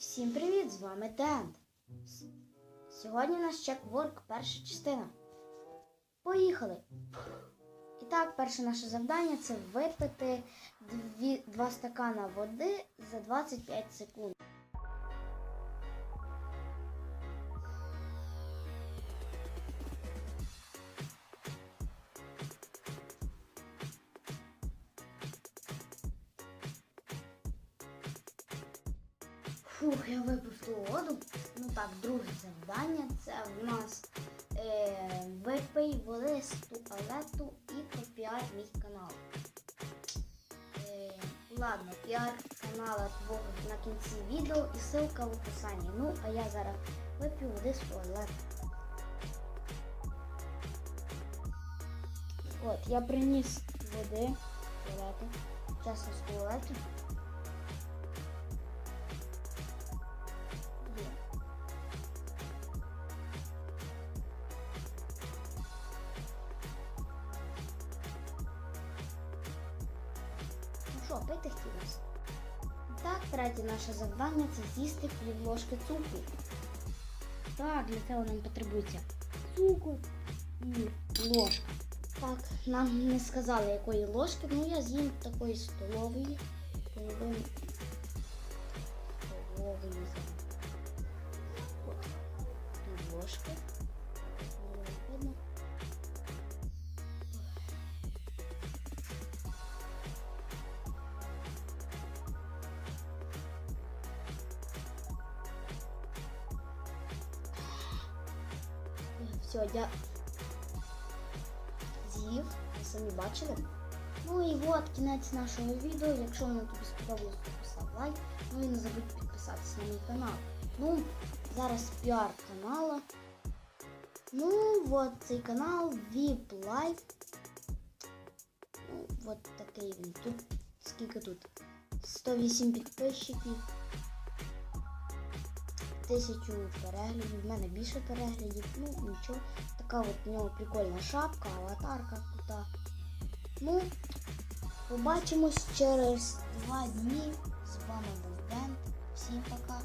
Всім привіт! З вами Дент. Сьогодні у нас чекворк, перша частина. Поїхали! І так, перше наше завдання це випити дві, два стакана води за 25 секунд. Фух, я випив ту воду. Ну так, друге завдання це в нас е, випий води з туалету і пропіар мій канал. Е, ладно, піар канала твого на кінці відео і ссылка в описанні. Ну, а я зараз вип'ю води з туалету. От, я приніс води туалету. Чесно з туалету. Що, пити хотілося? Так, третє наше завдання це з'їсти пів ложки цукру. Так, для цього нам потребується цукор і ложка. Так, нам не сказали якої ложки, ну я з'їм такої столової. Половину столової. Пів ложки. Все, я з'їв, ви самі бачили. Ну і от кінець нашого відео. Якщо воно тобі сподобалось, то постав лайк. Ну і не забудь підписатися на мій канал. Ну, зараз піар канала. Ну, от цей канал VIP Life. Ну, от такий він. Тут скільки тут? 108 підписчиків. Тисячу переглядів, в мене більше переглядів, ну нічого. Така от у нього прикольна шапка, аватарка крута. Ну, побачимось через два дні. З вами був Дент. Всім пока.